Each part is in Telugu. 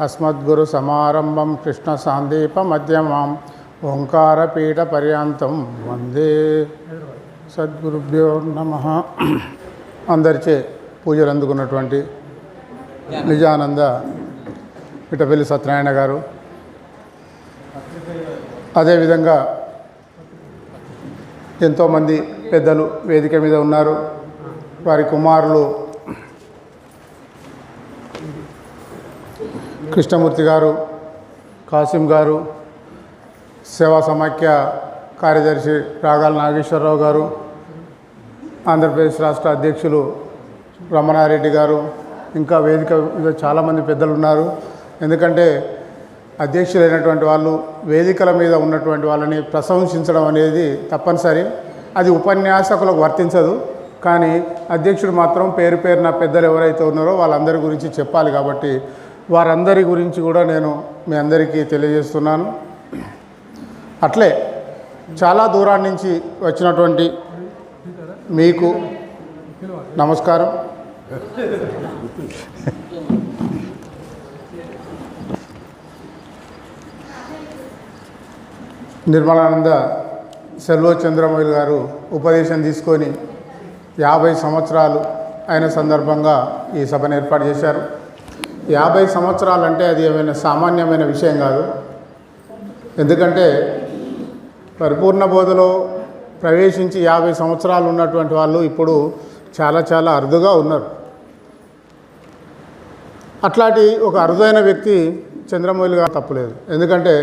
అస్మద్గురు సమారంభం కృష్ణ సాందీప మధ్యమాం. ఓంకారపీఠ పర్యంతం వందే సద్గురుభ్యో నమ. అందరిచే పూజలు అందుకున్నటువంటి నిజానంద పిటపల్లి సత్యనారాయణ గారు. అదేవిధంగా ఎంతోమంది పెద్దలు వేదిక మీద ఉన్నారు. వారి కుమారులు కృష్ణమూర్తి గారు కాసిం గారు సేవా సమాఖ్య కార్యదర్శి రాగాల నాగేశ్వరరావు గారు ఆంధ్రప్రదేశ్ రాష్ట్ర అధ్యక్షులు రమణారెడ్డి గారు ఇంకా వేదిక మీద చాలామంది పెద్దలు ఉన్నారు ఎందుకంటే అధ్యక్షులైనటువంటి వాళ్ళు వేదికల మీద ఉన్నటువంటి వాళ్ళని ప్రశంసించడం అనేది తప్పనిసరి. అది ఉపన్యాసకులకు వర్తించదు. కానీ అధ్యక్షుడు మాత్రం పేరు పేరున పెద్దలు ఎవరైతే ఉన్నారో వాళ్ళందరి గురించి చెప్పాలి కాబట్టి వారందరి గురించి కూడా నేను మీ అందరికీ తెలియజేస్తున్నాను. అట్లే చాలా దూరాన్ని నుంచి వచ్చినటువంటి మీకు నమస్కారం. నిర్మలానంద సెల్వ చంద్రమౌళి గారు ఉపదేశం తీసుకొని యాభై సంవత్సరాలు అయిన సందర్భంగా ఈ సభను ఏర్పాటు చేశారు. యాభై సంవత్సరాలు అంటే అది ఏమైనా సామాన్యమైన విషయం కాదు. ఎందుకంటే పరిపూర్ణ బోధలో ప్రవేశించి యాభై సంవత్సరాలు ఉన్నటువంటి వాళ్ళు ఇప్పుడు చాలా చాలా అరుదుగా ఉన్నారు. అట్లాంటి ఒక అరుదైన వ్యక్తి చంద్రమౌళిగా తప్పలేదు. ఎందుకంటే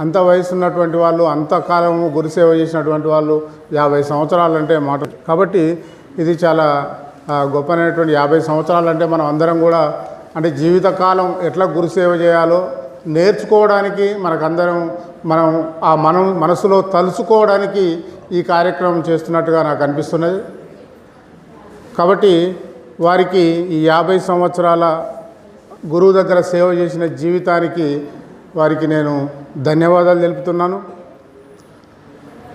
అంత వయసు ఉన్నటువంటి వాళ్ళు అంతకాలం గురిసేవ చేసినటువంటి వాళ్ళు యాభై సంవత్సరాలు అంటే మాట. కాబట్టి ఇది చాలా గొప్పనైనటువంటి యాభై సంవత్సరాలు అంటే మనం అందరం కూడా అంటే జీవితకాలం ఎట్లా గురుసేవ చేయాలో నేర్చుకోవడానికి మనకందరం మనం ఆ మనం మనసులో తలుచుకోవడానికి ఈ కార్యక్రమం చేస్తున్నట్టుగా నాకు అనిపిస్తున్నది. కాబట్టి వారికి ఈ యాభై సంవత్సరాల గురువు దగ్గర సేవ చేసిన జీవితానికి వారికి నేను ధన్యవాదాలు తెలుపుతున్నాను.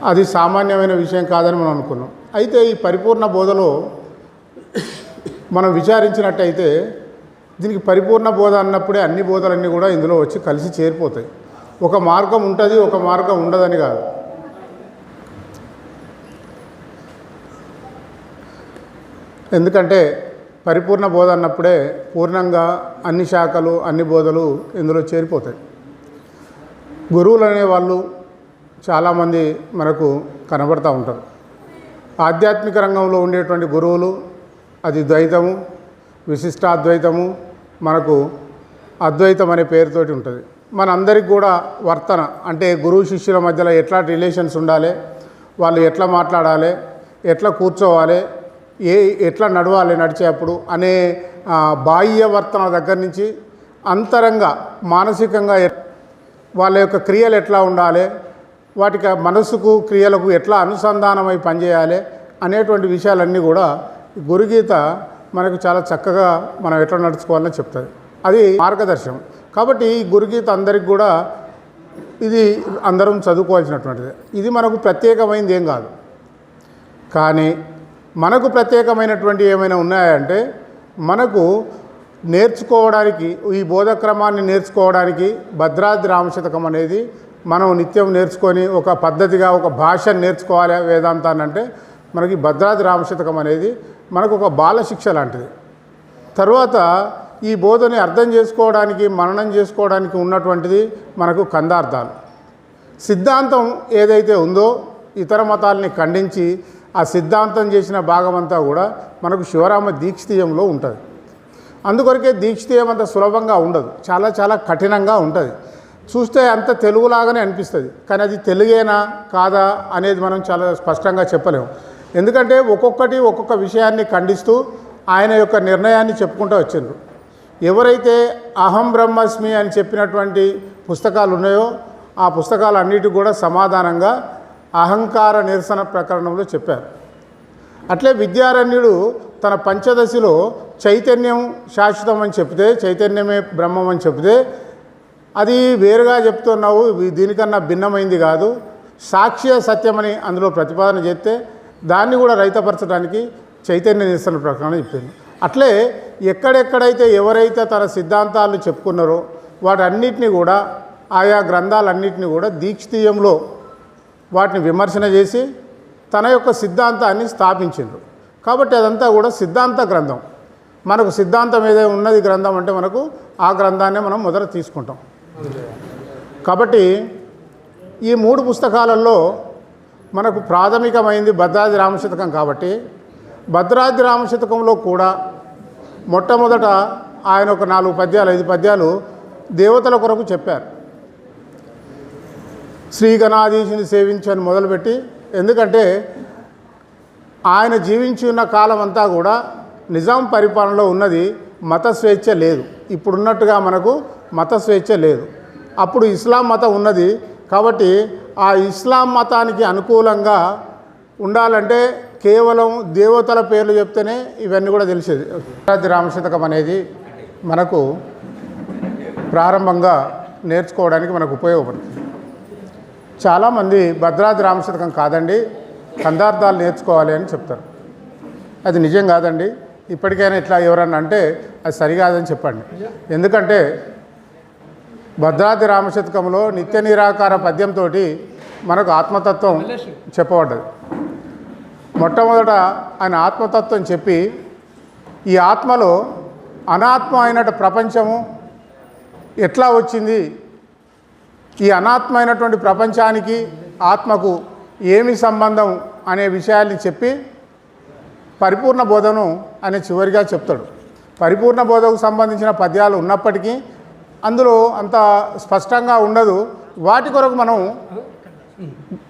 అది సామాన్యమైన విషయం కాదని మనం అనుకున్నాం. అయితే ఈ పరిపూర్ణ బోధలో మనం విచారించినట్టయితే దీనికి పరిపూర్ణ బోధ అన్నప్పుడే అన్ని బోధలన్నీ కూడా ఇందులో వచ్చి కలిసి చేరిపోతాయి. ఒక మార్గం ఉంటుంది ఒక మార్గం ఉండదని కాదు. ఎందుకంటే పరిపూర్ణ బోధ అన్నప్పుడే పూర్ణంగా అన్ని శాఖలు అన్ని బోధలు ఇందులో చేరిపోతాయి. గురువులు అనేవాళ్ళు చాలామంది మనకు కనబడుతూ ఉంటారు. ఆధ్యాత్మిక రంగంలో ఉండేటువంటి గురువులు అది ద్వైతము విశిష్టాద్వైతము మనకు అద్వైతం అనే పేరుతోటి ఉంటుంది. మనందరికి కూడా వర్తన అంటే గురువు శిష్యుల మధ్యలో ఎట్లా రిలేషన్స్ ఉండాలి వాళ్ళు ఎట్లా మాట్లాడాలి ఎట్లా కూర్చోవాలి ఏ ఎట్లా నడవాలి నడిచేటప్పుడు అనే బాహ్య వర్తన దగ్గర నుంచి అంతరంగ మానసికంగా వాళ్ళ యొక్క క్రియలు ఎట్లా ఉండాలి వాటికి మనసుకు క్రియలకు ఎట్లా అనుసంధానమై పనిచేయాలి అనేటువంటి విషయాలన్నీ కూడా గురుగీత మనకు చాలా చక్కగా మనం ఎట్లా నడుచుకోవాలని చెప్తుంది. అది మార్గదర్శనం. కాబట్టి ఈ గురుగీత అందరికి కూడా ఇది అందరం చదువుకోవాల్సినటువంటిది. ఇది మనకు ప్రత్యేకమైనది ఏం కాదు. కానీ మనకు ప్రత్యేకమైనటువంటి ఏమైనా ఉన్నాయంటే మనకు నేర్చుకోవడానికి ఈ బోధక్రమాన్ని నేర్చుకోవడానికి భద్రాద్రి రామశతకం అనేది మనం నిత్యం నేర్చుకొని ఒక పద్ధతిగా ఒక భాష నేర్చుకోవాలి వేదాంతాన్ని అంటే మనకి భద్రాద్రి రామశతకం అనేది మనకు ఒక బాలశిక్ష లాంటిది. తర్వాత ఈ బోధని అర్థం చేసుకోవడానికి మననం చేసుకోవడానికి ఉన్నటువంటిది మనకు కందార్థాలు. సిద్ధాంతం ఏదైతే ఉందో ఇతర మతాలని ఖండించి ఆ సిద్ధాంతం చేసిన భాగమంతా కూడా మనకు శివరామ దీక్షితీయంలో ఉంటుంది. అందుకొరకే దీక్షితీయం అంత సులభంగా ఉండదు. చాలా చాలా కఠినంగా ఉంటుంది. చూస్తే అంత తెలుగులాగానే అనిపిస్తుంది. కానీ అది తెలుగేనా కాదా అనేది మనం చాలా స్పష్టంగా చెప్పలేము. ఎందుకంటే ఒక్కొక్కటి ఒక్కొక్క విషయాన్ని ఖండిస్తూ ఆయన యొక్క నిర్ణయాన్ని చెప్పుకుంటూ వచ్చిండ్రు. ఎవరైతే అహం బ్రహ్మస్మి అని చెప్పినటువంటి పుస్తకాలు ఉన్నాయో ఆ పుస్తకాలన్నిటికి కూడా సమాధానంగా అహంకార నిరసన ప్రకరణంలో చెప్పారు. అట్లే విద్యారణ్యుడు తన పంచదశిలో చైతన్యం శాశ్వతం అని చెప్తే చైతన్యమే బ్రహ్మం అని చెప్తే అది వేరుగా చెప్తున్నావు దీనికన్నా భిన్నమైంది కాదు సాక్ష్య సత్యమని అందులో ప్రతిపాదన చేస్తే దాన్ని కూడా రైతపరచడానికి చైతన్య నిరసన ప్రకటన చెప్పింది. అట్లే ఎక్కడెక్కడైతే ఎవరైతే తన సిద్ధాంతాలు చెప్పుకున్నారో వాటన్నిటిని కూడా ఆయా గ్రంథాలన్నింటినీ కూడా దీక్షితీయంలో వాటిని విమర్శన చేసి తన యొక్క సిద్ధాంతాన్ని స్థాపించిండ్రు. కాబట్టి అదంతా కూడా సిద్ధాంత గ్రంథం. మనకు సిద్ధాంతం ఏదైనా ఉన్నది గ్రంథం అంటే మనకు ఆ గ్రంథాన్నే మనం మొదట తీసుకుంటాం. కాబట్టి ఈ మూడు పుస్తకాలలో మనకు ప్రాథమికమైంది భద్రాద్రి రామశతకం కాబట్టి భద్రాద్రి రామశతకంలో కూడా మొట్టమొదట ఆయన ఒక నాలుగు పద్యాలు ఐదు పద్యాలు దేవతల కొరకు చెప్పారు. శ్రీగణాధీశుని సేవించని మొదలుపెట్టి ఎందుకంటే ఆయన జీవించి ఉన్న కాలం అంతా కూడా నిజాం పరిపాలనలో ఉన్నది మత స్వేచ్ఛ లేదు. ఇప్పుడున్నట్టుగా మనకు మత స్వేచ్ఛ లేదు. అప్పుడు ఇస్లాం మతం ఉన్నది కాబట్టి ఆ ఇస్లాం మతానికి అనుకూలంగా ఉండాలంటే కేవలం దేవతల పేర్లు చెప్తేనే ఇవన్నీ కూడా తెలిసేది. భద్రాద్రి రామశతకం అనేది మనకు ప్రారంభంగా నేర్చుకోవడానికి మనకు ఉపయోగపడుతుంది. చాలామంది భద్రాద్రి రామశతకం కాదండి కందార్థాలు నేర్చుకోవాలి అని చెప్తారు. అది నిజం కాదండి. ఇప్పటికైనా ఇట్లా ఎవరన్నా అంటే అది సరికాదని చెప్పండి. ఎందుకంటే భద్రాద్రి రామశతకంలో నిత్య నిరాకార పద్యంతో మనకు ఆత్మతత్వం చెప్పబడ్డది. మొట్టమొదట ఆయన ఆత్మతత్వం చెప్పి ఈ ఆత్మలో అనాత్మ అయినట్టు ప్రపంచము ఎట్లా వచ్చింది? ఈ అనాత్మ అయినటువంటి ప్రపంచానికి ఆత్మకు ఏమి సంబంధం అనే విషయాల్ని చెప్పి పరిపూర్ణ బోధను ఆయన చివరిగా చెప్తాడు. పరిపూర్ణ బోధకు సంబంధించిన పద్యాలు ఉన్నప్పటికీ అందులో అంత స్పష్టంగా ఉండదు. వాటి కొరకు మనం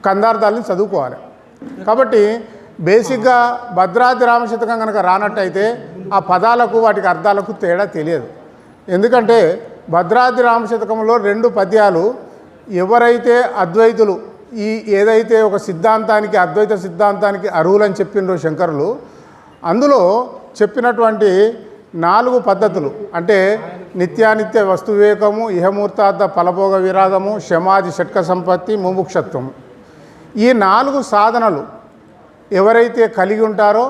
కందార్థాలని చదువుకోవాలి. కాబట్టి బేసిక్గా భద్రాద్రి రామశతకం కనుక రానట్టయితే ఆ పదాలకు వాటికి అర్థాలకు తేడా తెలియదు. ఎందుకంటే భద్రాద్రి రామశతకంలో రెండు పద్యాలు ఎవరైతే అద్వైతులు ఈ ఏదైతే ఒక సిద్ధాంతానికి అద్వైత సిద్ధాంతానికి అర్హులని చెప్పిండ్రో శంకరులు అందులో చెప్పినటువంటి నాలుగు పద్ధతులు అంటే నిత్యానిత్య వస్తువివేకము ఇహమూర్తార్థ ఫలభోగ విరాగము శమాది షట్క సంపత్తి ముముక్షత్వం. ఈ నాలుగు సాధనలు ఎవరైతే కలిగి ఉంటారో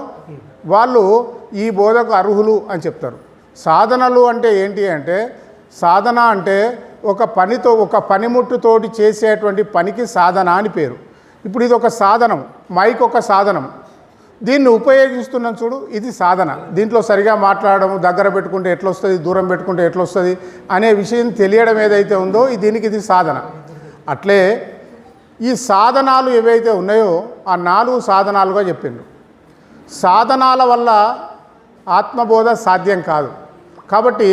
వాళ్ళు ఈ బోధకు అర్హులు అని చెప్తారు. సాధనలు అంటే ఏంటి అంటే సాధన అంటే ఒక పనితో ఒక పనిముట్టుతోటి చేసేటువంటి పనికి సాధన అని పేరు. ఇప్పుడు ఇది ఒక సాధనం మైక్ ఒక సాధనం. దీన్ని ఉపయోగిస్తున్నాం చూడు ఇది సాధన. దీంట్లో సరిగా మాట్లాడడం దగ్గర పెట్టుకుంటే ఎట్లొస్తుంది దూరం పెట్టుకుంటే ఎట్లొస్తుంది అనే విషయం తెలియడం ఏదైతే ఉందో దీనికి ఇది సాధన. అట్లే ఈ సాధనాలు ఏవైతే ఉన్నాయో ఆ నాలుగు సాధనాలుగా చెప్పిండు. సాధనాల వల్ల ఆత్మబోధ సాధ్యం కాదు. కాబట్టి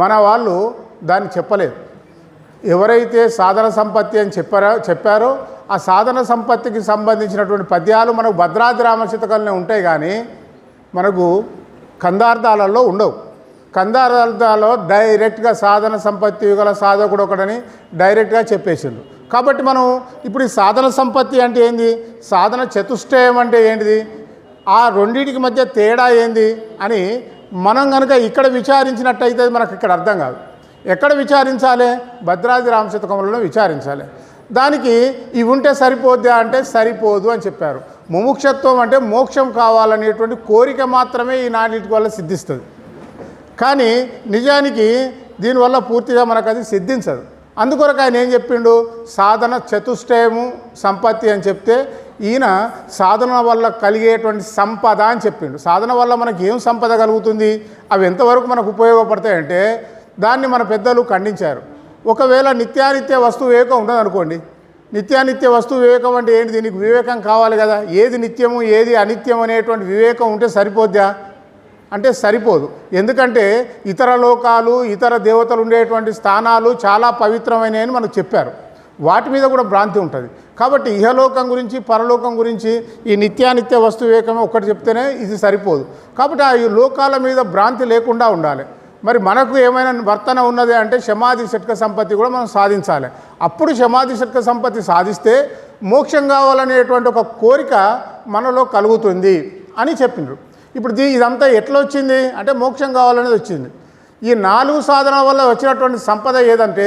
మన వాళ్ళు దాన్ని చెప్పలేదు. ఎవరైతే సాధన సంపత్తి అని చెప్పారో చెప్పారో ఆ సాధన సంపత్తికి సంబంధించినటువంటి పద్యాలు మనకు భద్రాద్రి రామశతకంలో ఉంటాయి కానీ మనకు కందార్థాలలో ఉండవు. కందార్థాలలో డైరెక్ట్గా సాధన సంపత్తి గల సాధకుడు ఒకడని డైరెక్ట్గా చెప్పేసిండు. కాబట్టి మనం ఇప్పుడు ఈ సాధన సంపత్తి అంటే ఏంది? సాధన చతుష్టయం అంటే ఏంటిది? ఆ రెండింటికి మధ్య తేడా ఏంది? అని మనం కనుక ఇక్కడ విచారించినట్టయితే మనకు ఇక్కడ అర్థం కాదు. ఎక్కడ విచారించాలి? భద్రాద్రి రామశతకంలో విచారించాలి. దానికి ఇవి ఉంటే సరిపోద్దా అంటే సరిపోదు అని చెప్పారు. ముముక్షత్వం అంటే మోక్షం కావాలనేటువంటి కోరిక మాత్రమే ఈ నాటికి వల్ల సిద్ధిస్తుంది. కానీ నిజానికి దీనివల్ల పూర్తిగా మనకు అది సిద్ధించదు. అందుకొరకు ఆయన ఏం చెప్పిండు? సాధన చతుష్టయము సంపత్తి అని చెప్తే ఈయన సాధన వల్ల కలిగేటువంటి సంపద అని చెప్పిండు. సాధన వల్ల మనకి ఏం సంపద కలుగుతుంది? అవి ఎంతవరకు మనకు ఉపయోగపడతాయంటే దాన్ని మన పెద్దలు ఖండించారు. ఒకవేళ నిత్యానిత్య వస్తు వివేకం ఉండదనుకోండి నిత్యానిత్య వస్తువు వివేకం అంటే ఏంటి? దీనికి వివేకం కావాలి కదా. ఏది నిత్యము ఏది అనిత్యం అనేటువంటి వివేకం ఉంటే సరిపోద్దా? అంటే సరిపోదు. ఎందుకంటే ఇతర లోకాలు ఇతర దేవతలు ఉండేటువంటి స్థానాలు చాలా పవిత్రమైనవి అని మనకు చెప్పారు. వాటి మీద కూడా భ్రాంతి ఉంటుంది. కాబట్టి ఇహలోకం గురించి పరలోకం గురించి ఈ నిత్యానిత్య వస్తు వివేకమే ఒకటి చెప్తేనే ఇది సరిపోదు. కాబట్టి ఆ ఈ లోకాల మీద భ్రాంతి లేకుండా ఉండాలి. మరి మనకు ఏమైనా వర్తన ఉన్నది అంటే శమాధి షట్క సంపత్తి కూడా మనం సాధించాలి. అప్పుడు శమాధి షట్క సంపత్తి సాధిస్తే మోక్షం కావాలనేటువంటి ఒక కోరిక మనలో కలుగుతుంది అని చెప్పిండ్రు. ఇప్పుడు దీ ఇదంతా ఎట్లా వచ్చింది? అంటే మోక్షం కావాలనేది వచ్చింది. ఈ నాలుగు సాధనల వల్ల వచ్చినటువంటి సంపద ఏదంటే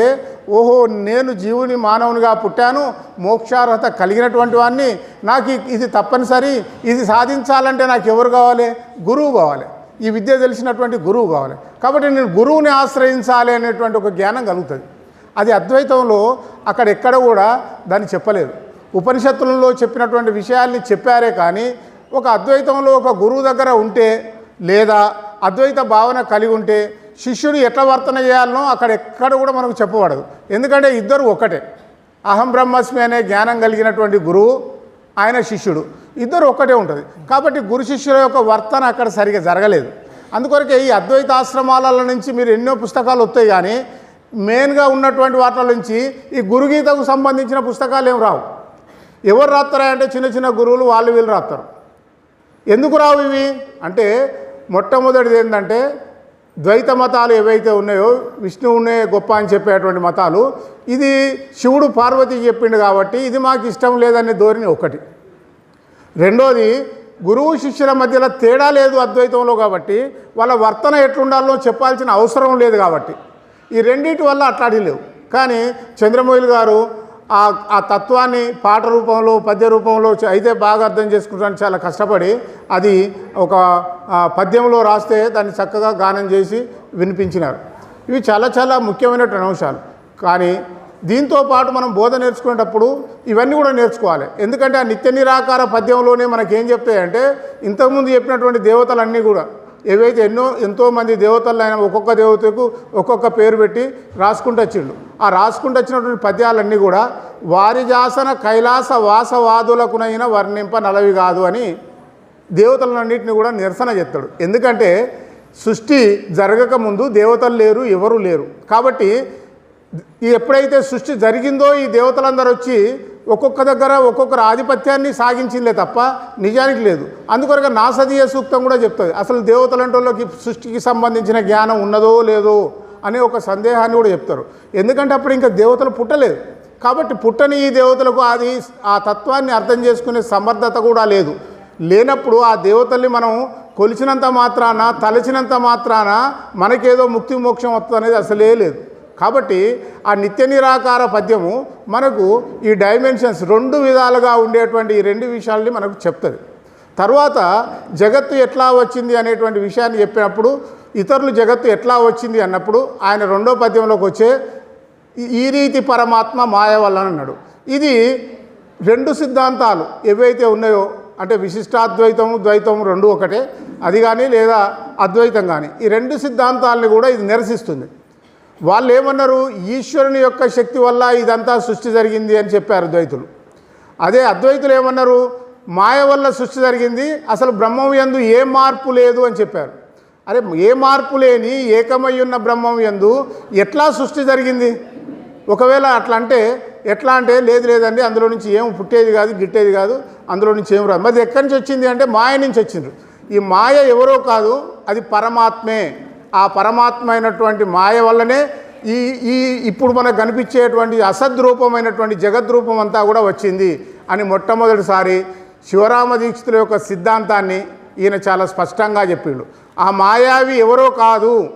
ఓహో నేను జీవుని మానవునిగా పుట్టాను మోక్షార్హత కలిగినటువంటి వాడిని నాకు ఇది తప్పనిసరి ఇది సాధించాలంటే నాకు ఎవరు కావాలి? గురువు కావాలి. ఈ విద్య తెలిసినటువంటి గురువు కావాలి. కాబట్టి నేను గురువుని ఆశ్రయించాలి అనేటువంటి ఒక జ్ఞానం కలుగుతుంది. అది అద్వైతంలో అక్కడ ఎక్కడ కూడా దాన్ని చెప్పలేదు. ఉపనిషత్తులలో చెప్పినటువంటి విషయాల్ని చెప్పారే కానీ ఒక అద్వైతంలో ఒక గురువు దగ్గర ఉంటే లేదా అద్వైత భావన కలిగి ఉంటే శిష్యుడు ఎట్లా వర్తన చేయాలనో అక్కడ ఎక్కడ కూడా మనకు చెప్పబడదు. ఎందుకంటే ఇద్దరు ఒకటే. అహం బ్రహ్మస్మి అనే జ్ఞానం కలిగినటువంటి గురువు ఆయన శిష్యుడు. ఇద్దరు ఒక్కటే ఉంటుంది. కాబట్టి గురు శిష్యుల యొక్క వర్తన అక్కడ సరిగా జరగలేదు. అందుకొరకే ఈ అద్వైత ఆశ్రమాల నుంచి మీరు ఎన్నో పుస్తకాలు వస్తాయి కానీ మెయిన్గా ఉన్నటువంటి వాటిల నుంచి ఈ గురుగీతకు సంబంధించిన పుస్తకాలు ఏం రావు. ఎవరు రాస్తారా అంటే చిన్న చిన్న గురువులు వాళ్ళు వీళ్ళు రాస్తారు. ఎందుకు రావు ఇవి? అంటే మొట్టమొదటిది ఏంటంటే ద్వైత మతాలు ఏవైతే ఉన్నాయో విష్ణువునే గొప్ప అని చెప్పేటువంటి మతాలు ఇది శివుడు పార్వతి చెప్పిండు కాబట్టి ఇది మాకు ఇష్టం లేదనే ధోరణి ఒకటి. రెండోది గురువు శిష్యుల మధ్యలో తేడా లేదు అద్వైతంలో కాబట్టి వాళ్ళ వర్తన ఎట్లుండాలో చెప్పాల్సిన అవసరం లేదు కాబట్టి. ఈ రెండింటి వల్ల అట్లాడి లేవు. కానీ చంద్రమౌళి గారు ఆ ఆ తత్వాన్ని పాట రూపంలో పద్య రూపంలో అయితే బాగా అర్థం చేసుకోవడానికి చాలా కష్టపడి అది ఒక పద్యంలో రాస్తే దాన్ని చక్కగా గానం చేసి వినిపించినారు. ఇవి చాలా చాలా ముఖ్యమైనటువంటి అంశాలు. కానీ దీంతో పాటు మనం బోధ నేర్చుకునేటప్పుడు ఇవన్నీ కూడా నేర్చుకోవాలి. ఎందుకంటే ఆ నిత్య నిరాకార పద్యంలోనే మనకేం చెప్తాయంటే ఇంతకుముందు చెప్పినటువంటి దేవతలన్నీ కూడా ఏవైతే ఎన్నో ఎంతోమంది దేవతలు ఆయన ఒక్కొక్క దేవతకు ఒక్కొక్క పేరు పెట్టి రాసుకుంటూ వచ్చిండు. ఆ రాసుకుంటూ వచ్చినటువంటి పద్యాలన్నీ కూడా వారిజాసన కైలాస వాసవాదులకునైన వర్ణింప నలవి కాదు అని దేవతలన్నింటినీ కూడా నిరసన చేస్తాడు. ఎందుకంటే సృష్టి జరగక ముందు దేవతలు లేరు ఎవరు లేరు. కాబట్టి ఎప్పుడైతే సృష్టి జరిగిందో ఈ దేవతలందరూ వచ్చి ఒక్కొక్క దగ్గర ఒక్కొక్కరు ఆధిపత్యాన్ని సాగించిందే తప్ప నిజానికి లేదు. అందుకొరక నాసదీయ సూక్తం కూడా చెప్తుంది. అసలు దేవతలంటోళ్ళకి సృష్టికి సంబంధించిన జ్ఞానం ఉన్నదో లేదో అనే ఒక సందేహాన్ని కూడా చెప్తారు. ఎందుకంటే అప్పుడు ఇంకా దేవతలు పుట్టలేదు. కాబట్టి పుట్టని ఈ దేవతలకు అది ఆ తత్వాన్ని అర్థం చేసుకునే సమర్థత కూడా లేదు. లేనప్పుడు ఆ దేవతల్ని మనం కొలిచినంత మాత్రాన తలచినంత మాత్రాన మనకేదో ముక్తి మోక్షం వస్తుంది అనేది అసలే లేదు. కాబట్టి ఆ నిత్య నిరాకార పద్యము మనకు ఈ డైమెన్షన్స్ రెండు విధాలుగా ఉండేటువంటి ఈ రెండు విషయాల్ని మనకు చెప్తుంది. తర్వాత జగత్తు ఎట్లా వచ్చింది అనేటువంటి విషయాన్ని చెప్పినప్పుడు ఇతరులు జగత్తు ఎట్లా వచ్చింది అన్నప్పుడు ఆయన రెండో పద్యంలోకి వచ్చే ఈ- రీతి పరమాత్మ మాయ వల్ల అన్నాడు. ఇది రెండు సిద్ధాంతాలు ఏవైతే ఉన్నాయో అంటే విశిష్టాద్వైతము ద్వైతము రెండు ఒకటే అది కానీ లేదా అద్వైతం కానీ ఈ రెండు సిద్ధాంతాలని కూడా ఇది నిరసిస్తుంది. వాళ్ళు ఏమన్నారు ఈశ్వరుని యొక్క శక్తి వల్ల ఇదంతా సృష్టి జరిగింది అని చెప్పారు ద్వైతులు అదే అద్వైతులు ఏమన్నారు మాయ వల్ల సృష్టి జరిగింది అసలు బ్రహ్మం యందు ఏ మార్పు లేదు అని చెప్పారు. అరే ఏ మార్పు లేని ఏకమై ఉన్న బ్రహ్మం యందు ఎట్లా సృష్టి జరిగింది? ఒకవేళ అట్లా అంటే ఎట్లా అంటే లేదు లేదండి అందులో నుంచి ఏం పుట్టేది కాదు గిట్టేది కాదు అందులో నుంచి ఏం రాదు. మరి ఎక్కడి నుంచి వచ్చింది అంటే మాయ నుంచి వచ్చిండ్రు. ఈ మాయ ఎవరో కాదు అది పరమాత్మే. ఆ పరమాత్మ అయినటువంటి మాయ వల్లనే ఈ ఈ ఇప్పుడు మనకు కనిపించేటువంటి అసద్రూపమైనటువంటి జగద్రూపం అంతా కూడా వచ్చింది అని మొట్టమొదటిసారి శివరామ దీక్షితుల యొక్క సిద్ధాంతాన్ని ఈయన చాలా స్పష్టంగా చెప్పిండు ఆ మాయావి ఎవరో కాదు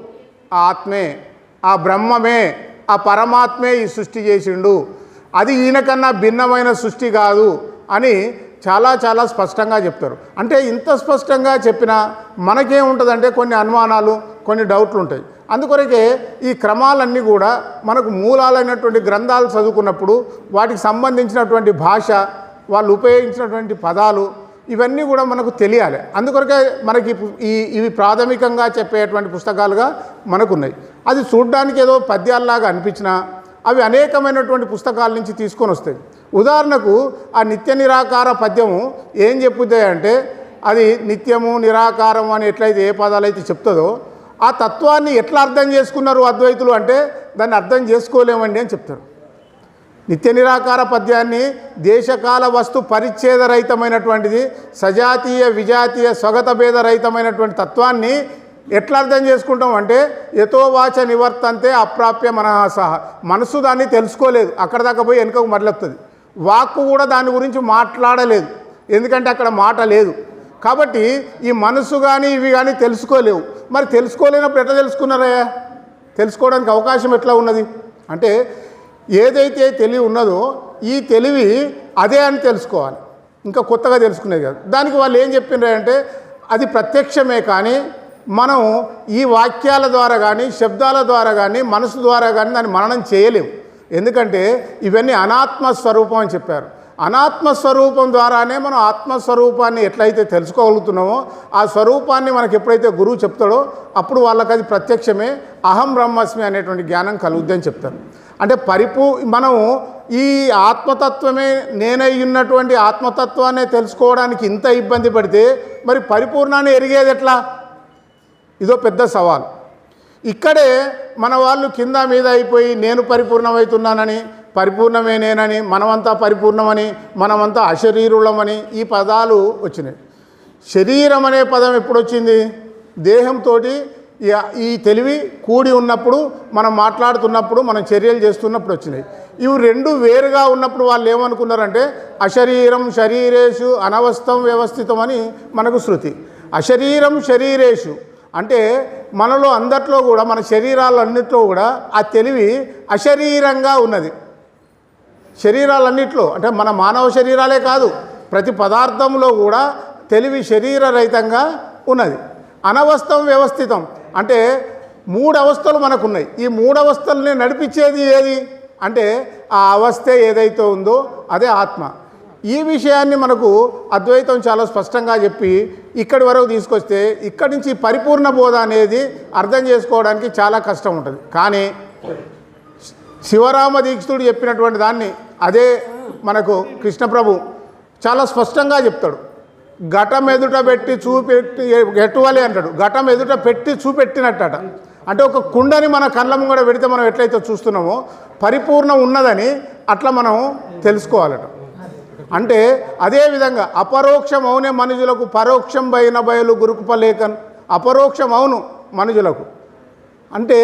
ఆ ఆత్మే ఆ బ్రహ్మమే ఆ పరమాత్మే ఈ సృష్టి చేసిండు. అది ఈయనకన్నా భిన్నమైన సృష్టి కాదు అని చాలా చాలా స్పష్టంగా చెప్తారు. అంటే ఇంత స్పష్టంగా చెప్పినా మనకేముంటుందంటే కొన్ని అనుమానాలు కొన్ని డౌట్లు ఉంటాయి. అందుకొరకే ఈ క్రమాలన్నీ కూడా మనకు మూలాలైనటువంటి గ్రంథాలు చదువుకున్నప్పుడు వాటికి సంబంధించినటువంటి భాష వాళ్ళు ఉపయోగించినటువంటి పదాలు ఇవన్నీ కూడా మనకు తెలియాలి. అందుకొరకే మనకి ఈ ఇవి ప్రాథమికంగా చెప్పేటువంటి పుస్తకాలుగా మనకున్నాయి. అది చూడ్డానికి ఏదో పద్యాల్లాగా అనిపించినా అవి అనేకమైనటువంటి పుస్తకాల నుంచి తీసుకొని వస్తాయి. ఉదాహరణకు ఆ నిత్య నిరాకార పద్యము ఏం చెప్పుద్ది అంటే అది నిత్యము నిరాకారం అని ఎట్లయితే ఏ పదాలు అయితే చెప్తుందో ఆ తత్వాన్ని ఎట్లా అర్థం చేసుకున్నారు అద్వైతులు అంటే దాన్ని అర్థం చేసుకోలేమండి అని చెప్తారు. నిత్య నిరాకార పద్యాన్ని దేశకాల వస్తు పరిచ్ఛేదరహితమైనటువంటిది సజాతీయ విజాతీయ స్వగత భేదరహితమైనటువంటి తత్వాన్ని ఎట్లా అర్థం చేసుకుంటాం అంటే యతో వాచ నివర్తంతే అప్రాప్య మనహాసహ మనసు దాన్ని తెలుసుకోలేదు. అక్కడ దాకా పోయి వెనుకకు మరలొస్తుంది వాక్కు కూడా దాని గురించి మాట్లాడలేదు. ఎందుకంటే అక్కడ మాట లేదు. కాబట్టి ఈ మనసు కానీ ఇవి కానీ తెలుసుకోలేవు. మరి తెలుసుకోలేనప్పుడు ఎట్లా తెలుసుకున్నారయ్యా? తెలుసుకోవడానికి అవకాశం ఎట్లా ఉన్నది? అంటే ఏదైతే తెలివి ఉన్నదో ఈ తెలివి అదే అని తెలుసుకోవాలి. ఇంకా కొత్తగా తెలుసుకునేది కాదు. దానికి వాళ్ళు ఏం చెప్పిండ్రు అంటే అది ప్రత్యక్షమే కానీ మనం ఈ వాక్యాల ద్వారా కానీ శబ్దాల ద్వారా కానీ మనసు ద్వారా కానీ దాన్ని మననం చేయలేము. ఎందుకంటే ఇవన్నీ అనాత్మ స్వరూపం అని చెప్పారు. అనాత్మ స్వరూపం ద్వారానే మనం ఆత్మస్వరూపాన్ని ఎట్లయితే తెలుసుకోగలుగుతున్నామో ఆ స్వరూపాన్ని మనకు ఎప్పుడైతే గురువు చెప్తాడో అప్పుడు వాళ్ళకి అది ప్రత్యక్షమే అహం బ్రహ్మస్మి అనేటువంటి జ్ఞానం కలుగుద్దని చెప్తారు. అంటే పరిపూ మనం ఈ ఆత్మతత్వమే నేనై ఉన్నటువంటి ఆత్మతత్వాన్ని తెలుసుకోవడానికి ఇంత ఇబ్బంది పడితే మరి పరిపూర్ణాన్ని ఎరిగేది ఎట్లా? ఇదో పెద్ద సవాల్. ఇక్కడే మన వాళ్ళు కింద మీద అయిపోయి నేను పరిపూర్ణమవుతున్నానని పరిపూర్ణమే నేనని మనమంతా పరిపూర్ణమని మనమంతా అశరీరులమని ఈ పదాలు వచ్చినాయి. శరీరం అనే పదం ఎప్పుడు వచ్చింది దేహంతో ఈ తెలివి కూడి ఉన్నప్పుడు మనం మాట్లాడుతున్నప్పుడు మనం చర్యలు చేస్తున్నప్పుడు వచ్చినాయి. ఇవి రెండు వేరుగా ఉన్నప్పుడు వాళ్ళు ఏమనుకున్నారంటే అశరీరం శరీరేషు అనవస్థం వ్యవస్థితం అని మనకు శృతి. అశరీరం శరీరేషు అంటే మనలో అందట్లో కూడా మన శరీరాలన్నిట్లో కూడా ఆ తెలివి అశరీరంగా ఉన్నది. శరీరాలన్నిట్లో అంటే మన మానవ శరీరాలే కాదు ప్రతి పదార్థంలో కూడా తెలివి శరీరరహితంగా ఉన్నది. అనవస్థం వ్యవస్థితం. అంటే మూడు అవస్థలు మనకున్నాయి. ఈ మూడు అవస్థల్ని నడిపించేది ఏది? అంటే ఆ అవస్థ ఏదైతే ఉందో అదే ఆత్మ. ఈ విషయాన్ని మనకు అద్వైతం చాలా స్పష్టంగా చెప్పి ఇక్కడి వరకు తీసుకొస్తే ఇక్కడి నుంచి పరిపూర్ణ బోధ అనేది అర్థం చేసుకోవడానికి చాలా కష్టం ఉంటుంది. కానీ శివరామ దీక్షితుడు చెప్పినటువంటి దాన్ని అదే మనకు కృష్ణప్రభు చాలా స్పష్టంగా చెప్తాడు. ఘటం ఎదుట పెట్టి చూపెట్టి ఎట్టువాలి అంటాడు. ఘటం ఎదుట పెట్టి చూపెట్టినట్టట. అంటే ఒక కుండని మన కళ్ళ ముంగడ పెడితే మనం ఎట్లయితే చూస్తున్నామో పరిపూర్ణం ఉన్నదని అట్లా మనం తెలుసుకోవాలట. అంటే అదేవిధంగా అపరోక్షం అవునే మనుషులకు పరోక్షం బైన బయలు గురుకుపలేఖన్. అపరోక్షం అవును మనుషులకు అంటే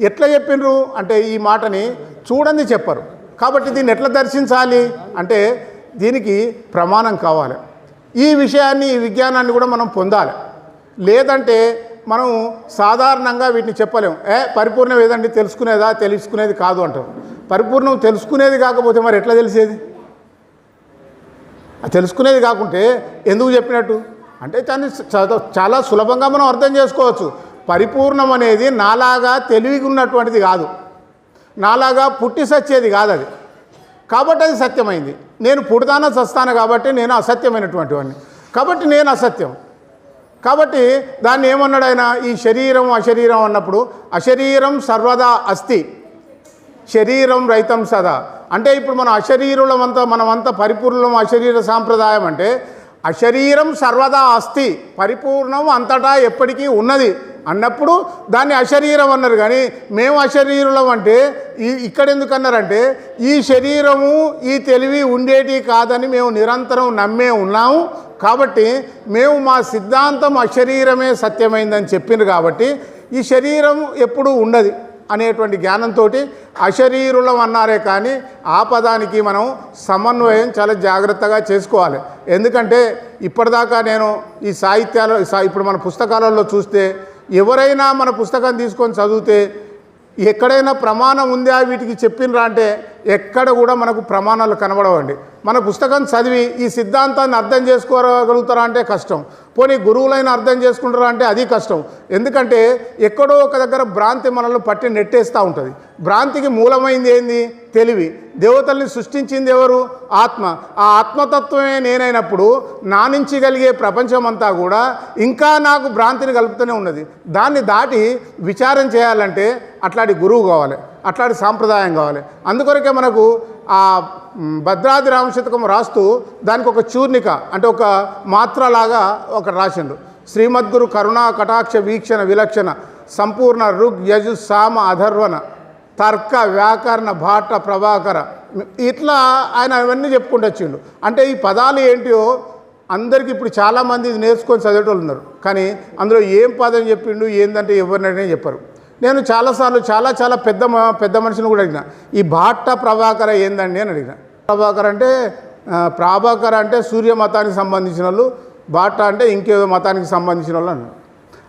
ఎట్లా చెప్పిండ్రు అంటే ఈ మాటని చూడండి చెప్పరు. కాబట్టి దీన్ని ఎట్లా దర్శించాలి? అంటే దీనికి ప్రమాణం కావాలి. ఈ విషయాన్ని ఈ విజ్ఞానాన్ని కూడా మనం పొందాలి. లేదంటే మనం సాధారణంగా వీటిని చెప్పలేము. ఏ పరిపూర్ణం ఏదండి? తెలుసుకునేదా? తెలుసుకునేది కాదు అంటారు. పరిపూర్ణం తెలుసుకునేది కాకపోతే మరి ఎట్లా తెలిసేది? తెలుసుకునేది కాకుంటే ఎందుకు చెప్పినట్టు? అంటే దాన్ని చాలా సులభంగా మనం అర్థం చేసుకోవచ్చు. పరిపూర్ణం అనేది నాలాగా తెలివిగా ఉన్నటువంటిది కాదు. నాలాగా పుట్టి సచ్చేది కాదు అది కాబట్టి అది సత్యమైంది. నేను పుడతాన చస్తాను కాబట్టి నేను అసత్యమైనటువంటి వాడిని కాబట్టి నేను అసత్యం. కాబట్టి దాన్ని ఏమన్నాడు ఆయన? ఈ శరీరం అశరీరం అన్నప్పుడు అశరీరం సర్వదా అస్తి. శరీరం రైతం సదా. అంటే ఇప్పుడు మనం అశరీరులమంతా మనమంతా పరిపూర్ణం అశరీర సాంప్రదాయం అంటే అశరీరం సర్వదా అస్తి పరిపూర్ణం అంతటా ఎప్పటికీ ఉన్నది అన్నప్పుడు దాన్ని అశరీరం అన్నారు. కానీ మేము అశరీరులం అంటే ఈ ఇక్కడ ఎందుకు అన్నారంటే ఈ శరీరము ఈ తెలివి ఉండేటి కాదని మేము నిరంతరం నమ్మే ఉన్నాము. కాబట్టి మేము మా సిద్ధాంతం అశరీరమే సత్యమైందని చెప్పిండ్రు కాబట్టి ఈ శరీరం ఎప్పుడూ ఉండదు. అనేటువంటి జ్ఞానంతో అశరీరులం అన్నారే కానీ ఆ పదానికి మనం సమన్వయం చాలా జాగ్రత్తగా చేసుకోవాలి. ఎందుకంటే ఇప్పటిదాకా నేను ఈ సాహిత్యాలు సా- ఇప్పుడు మన పుస్తకాలలో చూస్తే ఎవరైనా మన పుస్తకం తీసుకొని చదివితే ఎక్కడైనా ప్రమాణం ఉందా వీటికి చెప్పినరా అంటే ఎక్కడ కూడా మనకు ప్రమాణాలు కనబడవండి. మన పుస్తకం చదివి ఈ సిద్ధాంతాన్ని అర్థం చేసుకోగలుగుతారా అంటే కష్టం. పోనీ గురువులైన అర్థం చేసుకుంటారా అంటే అది కష్టం. ఎందుకంటే ఎక్కడో ఒక దగ్గర భ్రాంతి మనల్ని పట్టి నెట్టేస్తూ ఉంటుంది. భ్రాంతికి మూలమైంది ఏంది? తెలివి. దేవతల్ని సృష్టించింది ఎవరు? ఆత్మ. ఆ ఆత్మతత్వమే నేనైనప్పుడు నా నుంచి కలిగే ప్రపంచమంతా కూడా ఇంకా నాకు భ్రాంతిని కలుపుతూనే ఉన్నది. దాన్ని దాటి విచారం చేయాలంటే అట్లాంటి గురువు కావాలి అట్లాంటి సాంప్రదాయం కావాలి. అందుకొరకే మనకు ఆ మ్, భద్రాద్రి రామశతకం రాస్తూ దానికి ఒక చూర్ణిక అంటే ఒక మాత్రలాగా ఒక రాసిండు శ్రీమద్గురు కరుణా కటాక్ష వీక్షణ విలక్షణ సంపూర్ణ రుగ్ యజు సామ అధర్వణ తర్క వ్యాకరణ భాట ప్రభాకర. ఇట్లా ఆయన అవన్నీ చెప్పుకుంటూ వచ్చిండు. అంటే ఈ పదాలు ఏంటియో అందరికీ ఇప్పుడు చాలామంది ఇది నేర్చుకొని చదివేటోళ్ళు ఉన్నారు. కానీ అందులో ఏం పదం చెప్పిండు ఏందంటే ఎవరినైనా చెప్పరు. నేను చాలాసార్లు చాలా చాలా పెద్ద మ- పెద్ద మనిషిని కూడా అడిగిన ఈ భాట్ట ప్రభాకర ఏందండి అని అడిగిన. ప్రభాకర్ అంటే ప్రభాకర్ అంటే సూర్య మతానికి సంబంధించిన వాళ్ళు భాట్ట అంటే ఇంకేదో మతానికి సంబంధించిన వాళ్ళు అన్నారు.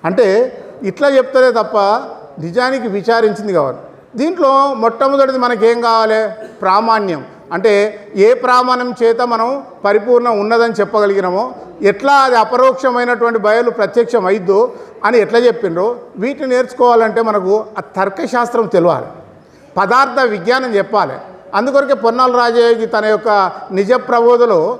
అంటే ఇట్లా చెప్తారే తప్ప నిజానికి విచారించింది కావాలి. దీంట్లో మొట్టమొదటిది మనకేం కావాలి? ప్రామాణ్యం. అంటే ఏ ప్రామాణం చేత మనం పరిపూర్ణం ఉన్నదని చెప్పగలిగినామో ఎట్లా అది అపరోక్షమైనటువంటి బయలు ప్రత్యక్షం అయిద్దో అని ఎట్లా చెప్పిండ్రో వీటిని నేర్చుకోవాలంటే మనకు ఆ తర్కశాస్త్రం తెలియాలి. పదార్థ విజ్ఞానం చెప్పాలి. అందుకొరకే పొన్నాల రాజయోగి తన యొక్క నిజ ప్రబోధలో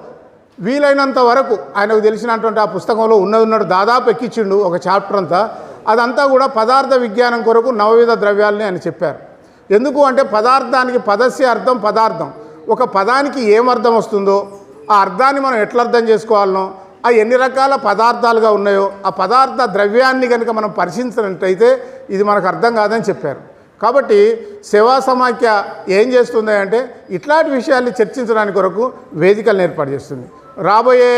వీలైనంత వరకు ఆయనకు తెలిసినటువంటి ఆ పుస్తకంలో ఉన్నది ఉన్నాడు దాదాపు ఎక్కించిండు ఒక చాప్టర్ అంతా. అదంతా కూడా పదార్థ విజ్ఞానం కొరకు నవవిధ ద్రవ్యాలని ఆయన చెప్పారు. ఎందుకు అంటే పదార్థానికి పదస్య అర్థం పదార్థం. ఒక పదానికి ఏం అర్థం వస్తుందో ఆ అర్థాన్ని మనం ఎట్లా అర్థం చేసుకోవాలనో ఆ ఎన్ని రకాల పదార్థాలుగా ఉన్నాయో ఆ పదార్థ ద్రవ్యాన్ని కనుక మనం పరిశీలించినట్టయితే ఇది మనకు అర్థం కాదని చెప్పారు. కాబట్టి సేవా సమాఖ్య ఏం చేస్తుంది అంటే ఇట్లాంటి విషయాల్ని చర్చించడానికి కొరకు వేదికలను ఏర్పాటు చేస్తుంది. రాబోయే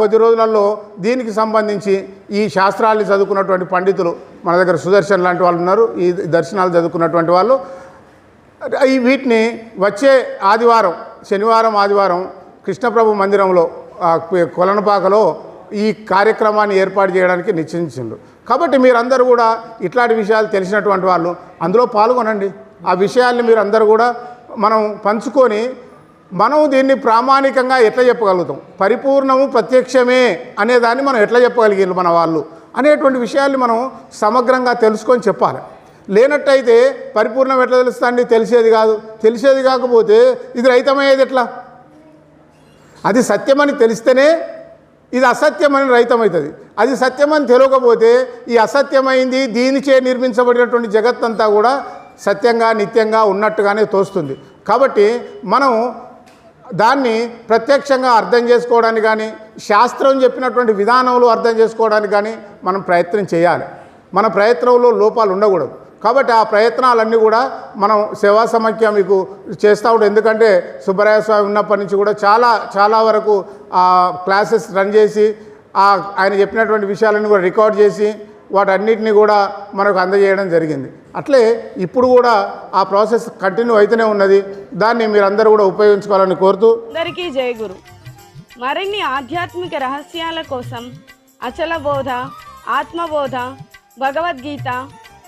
కొద్ది రోజులలో దీనికి సంబంధించి ఈ శాస్త్రాల్ని చదువుకున్నటువంటి పండితులు మన దగ్గర సుదర్శన్ లాంటి వాళ్ళు ఉన్నారు ఈ దర్శనాలు చదువుకున్నటువంటి వాళ్ళు వీటిని వచ్చే ఆదివారం శనివారం ఆదివారం కృష్ణప్రభు మందిరంలో కొలనపాకలో ఈ కార్యక్రమాన్ని ఏర్పాటు చేయడానికి నిశ్చయించిండ్రు. కాబట్టి మీరందరూ కూడా ఇట్లాంటి విషయాలు తెలిసినటువంటి వాళ్ళు అందులో పాల్గొనండి. ఆ విషయాల్ని మీరు అందరూ కూడా మనం పంచుకొని మనం దీన్ని ప్రామాణికంగా ఎట్లా చెప్పగలుగుతాం? పరిపూర్ణము ప్రత్యక్షమే అనేదాన్ని మనం ఎట్లా చెప్పగలిగారు మన వాళ్ళు? అనేటువంటి విషయాల్ని మనం సమగ్రంగా తెలుసుకొని చెప్పాలి. లేనట్టయితే పరిపూర్ణం ఎట్లా తెలుస్తుంది తెలిసేది కాదు. తెలిసేది కాకపోతే ఇది రైతమయ్యేది ఎట్లా? అది సత్యమని తెలిస్తేనే ఇది అసత్యమని రైతమవుతుంది. అది సత్యమని తెలియకపోతే ఈ అసత్యమైంది దీనిచే నిర్మించబడినటువంటి జగత్తంతా కూడా సత్యంగా నిత్యంగా ఉన్నట్టుగానే తోస్తుంది. కాబట్టి మనం దాన్ని ప్రత్యక్షంగా అర్థం చేసుకోవడానికి కానీ శాస్త్రం చెప్పినటువంటి విధానంలో అర్థం చేసుకోవడానికి కానీ మనం ప్రయత్నం చేయాలి. మన ప్రయత్నంలో లోపాలు ఉండకూడదు. కాబట్టి ఆ ప్రయత్నాలన్నీ కూడా మనం సేవా సమాఖ్య మీకు చేస్తూ ఉంటాం. ఎందుకంటే సుబ్బరాయ స్వామి ఉన్నప్పటి నుంచి కూడా చాలా చాలా వరకు ఆ క్లాసెస్ రన్ చేసి ఆ ఆయన చెప్పినటువంటి విషయాలన్నీ కూడా రికార్డ్ చేసి వాటన్నిటిని కూడా మనకు అందజేయడం జరిగింది. అట్లే ఇప్పుడు కూడా ఆ ప్రాసెస్ కంటిన్యూ అయితేనే ఉన్నది. దాన్ని మీరందరూ కూడా ఉపయోగించుకోవాలని కోరుతూ అందరికీ జయ గురు. మరిన్ని ఆధ్యాత్మిక రహస్యాల కోసం అచల బోధ ఆత్మబోధ భగవద్గీత